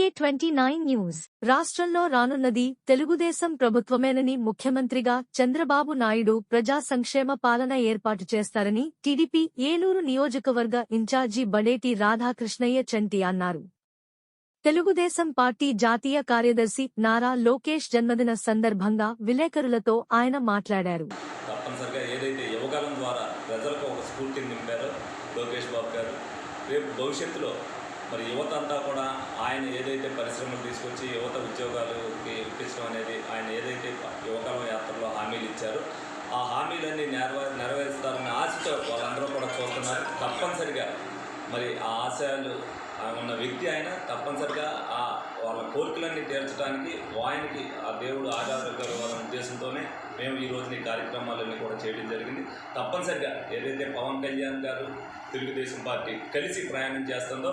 టీకే twenty nine news. రాష్ట్రంలో రానున్నది తెలుగుదేశం ప్రభుత్వమేనని ముఖ్యమంత్రిగా చంద్రబాబు నాయుడు ప్రజా సంక్షేమ పాలన ఏర్పాటు చేస్తారని టీడీపీ ఏలూరు నియోజకవర్గ ఇన్ఛార్జి బడేటి రాధాకృష్ణయ్య చంటి అన్నారు. తెలుగుదేశం పార్టీ జాతీయ కార్యదర్శి నారా లోకేష్ జన్మదిన సందర్భంగా విలేకరులతో ఆయన మాట్లాడారు. తప్పనిసరిగా ఏదైతే యువకాలం ద్వారా ప్రజలకు ఒక స్ఫూర్తిని నింపారో లోకేష్ బాబు గారు రేపు భవిష్యత్తులో మరి యువత అంతా కూడా ఆయన ఏదైతే పరిశ్రమలు తీసుకొచ్చి యువత ఉద్యోగాలకి ఇప్పించడం అనేది ఆయన ఏదైతే యువకాలం యాత్రలో హామీలు ఇచ్చారో ఆ హామీలన్నీ నెరవే నెరవేరుస్తారన్న ఆశతో వాళ్ళందరూ కూడా చూస్తున్నారు. తప్పనిసరిగా మరి ఆ ఆశయాలు ఉన్న వ్యక్తి ఆయన తప్పనిసరిగా ఆ వాళ్ళ కోరికలన్నీ తీర్చడానికి ఆయనకి ఆ దేవుడు ఆధారపడారు వాళ్ళ ఉద్దేశంతోనే మేము ఈ రోజున ఈ కార్యక్రమాలన్నీ కూడా చేయడం జరిగింది. తప్పనిసరిగా ఏదైతే పవన్ కళ్యాణ్ గారు తెలుగుదేశం పార్టీ కలిసి ప్రయాణం చేస్తుందో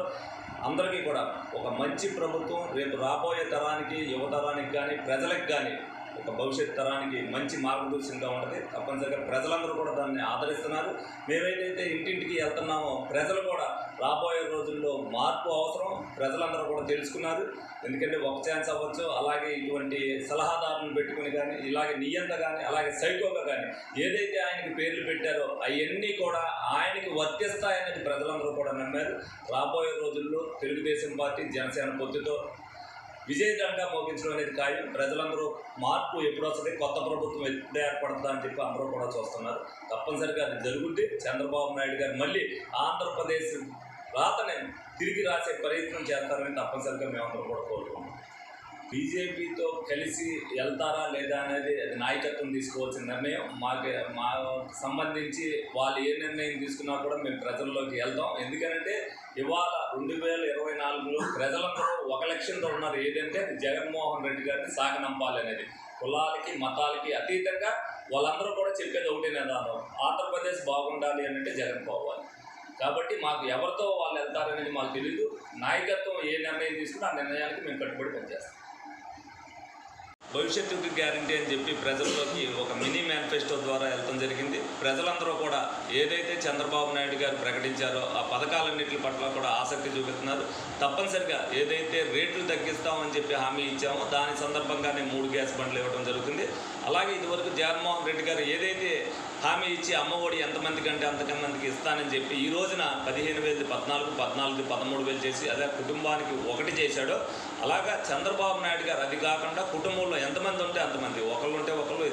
అందరికీ కూడా ఒక మంచి ప్రభుత్వం రేపు రాబోయే తరానికి యువతరానికి కానీ ప్రజలకు కానీ ఒక భవిష్యత్ తరానికి మంచి మార్గదర్శనంగా ఉంటుంది. తప్పనిసరిగా ప్రజలందరూ కూడా దాన్ని ఆదరిస్తున్నారు. మేమేదైతే ఇంటింటికి వెళ్తున్నామో ప్రజలు కూడా రాబోయే రోజుల్లో మార్పు అవసరం. ప్రజలందరూ కూడా తెలుసుకున్నారు. ఎందుకంటే ఒక ఛాన్స్ అవ్వచ్చు. అలాగే ఇటువంటి సలహాదారులను పెట్టుకుని కానీ ఇలాగే నియంత కానీ అలాగే సైకోగా కానీ ఏదైతే ఆయనకి పేర్లు పెట్టారో అవన్నీ కూడా ఆయనకి వర్తిస్తాయనేది ప్రజలందరూ కూడా నమ్మారు. రాబోయే రోజుల్లో తెలుగుదేశం పార్టీ జనసేన పొత్తుతో విజయదంగా మోగించడం అనేది ఖాయం. ప్రజలందరూ మార్పు ఎప్పుడు వస్తుంది? కొత్త ప్రభుత్వం ఎప్పుడు ఏర్పడుతుందా అని చెప్పి అందరూ కూడా చూస్తున్నారు. తప్పనిసరిగా అది జరుగుద్ది. చంద్రబాబు నాయుడు గారు మళ్ళీ ఆంధ్రప్రదేశ్ రాతనే తిరిగి రాసే ప్రయత్నం చేస్తారని తప్పనిసరిగా మేమందరం కూడా కోరుకుంటున్నాం. బీజేపీతో కలిసి వెళ్తారా లేదా అనేది అది నాయకత్వం తీసుకోవాల్సిన నిర్ణయం మాకు మా సంబంధించి వాళ్ళు ఏ నిర్ణయం తీసుకున్నా కూడా మేము ప్రజల్లోకి వెళ్తాం. ఎందుకంటే ఇవాళ రెండు వేల ఇరవై నాలుగులో ప్రజలందరూ ఒక లక్ష్యంతో ఉన్నారు. ఏదంటే అది జగన్మోహన్ రెడ్డి గారిని సాగనంపాలి అనేది. కులాలకి మతాలకి అతీతంగా వాళ్ళందరూ కూడా చెప్పేది ఒకటే నిదానం ఆంధ్రప్రదేశ్ బాగుండాలి అని అంటే జగన్ పోవాలి. కాబట్టి మాకు ఎవరితో వాళ్ళు వెళ్తారనేది మాకు తెలియదు నాయకత్వం ఏ నిర్ణయం తీసుకున్నా ఆ నిర్ణయానికి మేము కట్టుబడి పనిచేస్తాం. భవిష్యత్తుకి గ్యారంటీ అని చెప్పి ప్రజల్లోకి ఒక మినీ మేనిఫెస్టో ద్వారా వెళ్ళడం జరిగింది. ప్రజలందరూ కూడా ఏదైతే చంద్రబాబు నాయుడు గారు ప్రకటించారో ఆ పథకాలన్నింటి పట్ల కూడా ఆసక్తి చూపిస్తున్నారు. తప్పనిసరిగా ఏదైతే రేట్లు తగ్గిస్తామని చెప్పి హామీ ఇచ్చామో దాని సందర్భంగానే మూడు గ్యాస్ బండ్లు ఇవ్వడం జరుగుతుంది. అలాగే ఇదివరకు జగన్మోహన్ రెడ్డి గారు ఏదైతే హామీ ఇచ్చి అమ్మఒడి ఎంతమందికి అంటే అంతమందికి ఇస్తానని చెప్పి ఈ రోజున పదిహేను వేలది పద్నాలుగు పద్నాలుగు పదమూడు వేలు చేసి అదే కుటుంబానికి ఒకటి చేశాడో. అలాగా చంద్రబాబు నాయుడు గారు అది కాకుండా కుటుంబంలో ఎంతమంది ఉంటే అంతమంది. ఒకళ్ళు ఉంటే ఒకళ్ళు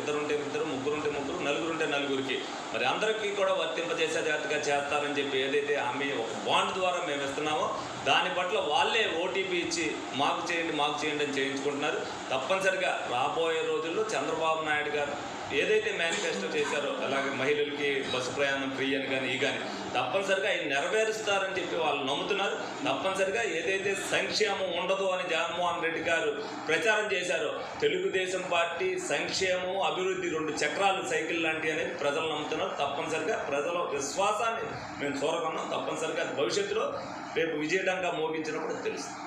అది అందరికీ కూడా వర్తింపజేసేటట్టుగా చేస్తారని చెప్పి ఏదైతే హామీ ఒక బాండ్ ద్వారా మేము ఇస్తున్నామో దాని పట్ల వాళ్ళే ఓటీపీ ఇచ్చి మాకు చేయండి మాకు చేయండి అని చేయించుకుంటున్నారు. తప్పనిసరిగా రాబోయే రోజుల్లో చంద్రబాబు నాయుడు గారు ఏదైతే మేనిఫెస్టో చేశారో అలాగే మహిళలకి బస్సు ప్రయాణం ఫ్రీ అని కానీ ఈ కానీ తప్పనిసరిగా ఆయన నెరవేరుస్తారని చెప్పి వాళ్ళు నమ్ముతున్నారు. తప్పనిసరిగా ఏదైతే సంక్షేమం ఉండదు అని జగన్మోహన్ రెడ్డి గారు ప్రచారం చేశారో తెలుగుదేశం పార్టీ సంక్షేమం అభివృద్ధి రెండు చక్రాలు సైకిల్ లాంటి అనేది ప్రజలు నమ్ముతున్నారు. తప్పనిసరిగా ప్రజల విశ్వాసాన్ని మేము చూరకున్నాం తప్పనిసరిగా భవిష్యత్తులో రేపు విజయడంగా మోగించినప్పుడు తెలుస్తుంది.